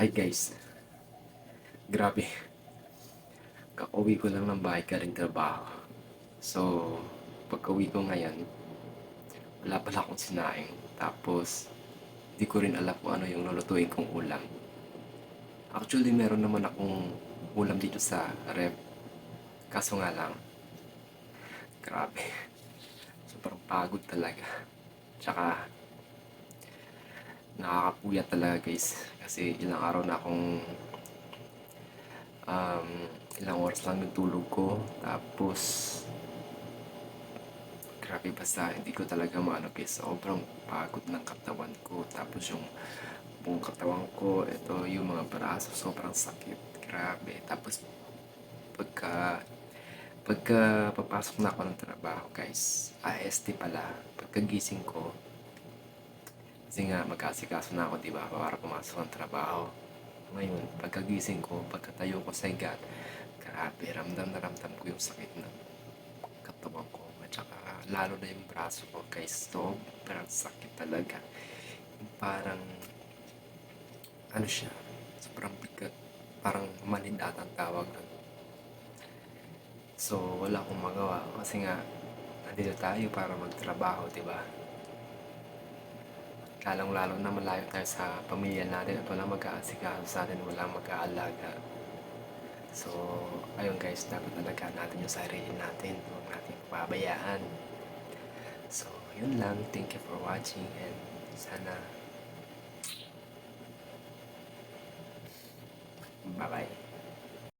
Hi guys. Grabe. Kakauwi ko lang ng bahay galing trabaho. So, pagka-uwi ko ngayon, wala pala akong sinaing. Tapos, di ko rin alam kung ano yung lulutuin kong ulam. Actually, meron naman akong ulam dito sa rep. Kaso nga lang, grabe. Sobrang pagod talaga. Tsaka, nakakapuyat talaga guys. Kasi ilang araw na akong um, ilang oras lang yung tulog ko. Tapos, grabe basta hindi ko talaga maano guys. Sobrang pagod ng katawan ko. Tapos yung buong katawan ko, ito yung mga braso, sobrang sakit. Grabe. Tapos, pagka pagka papasok na ako ng trabaho guys, AST pala, pagkagising ko, kasi nga mag-asikaso na ako, di ba, para pumasok ng trabaho. Ngayon, pagkagising ko, pagkatayo ko sa higat, grabe, ramdam na ramdam ko yung sakit ng katawan ko. At saka, lalo na yung braso ko, guys, sobrang sakit talaga. Parang, ano siya, sobrang bigat. Parang manid ata ang tawag nun. So, wala akong magawa kasi nga, nandito tayo para magtrabaho, di ba? Lalong-lalo na malayo tayo sa pamilya natin at walang mag-aasikaso sa atin, walang mag-aalaga. So, ayun guys, dapat talaga natin yung sarili natin. Huwag natin pabayaan. So, yun lang. Thank you for watching and sana Bye-bye.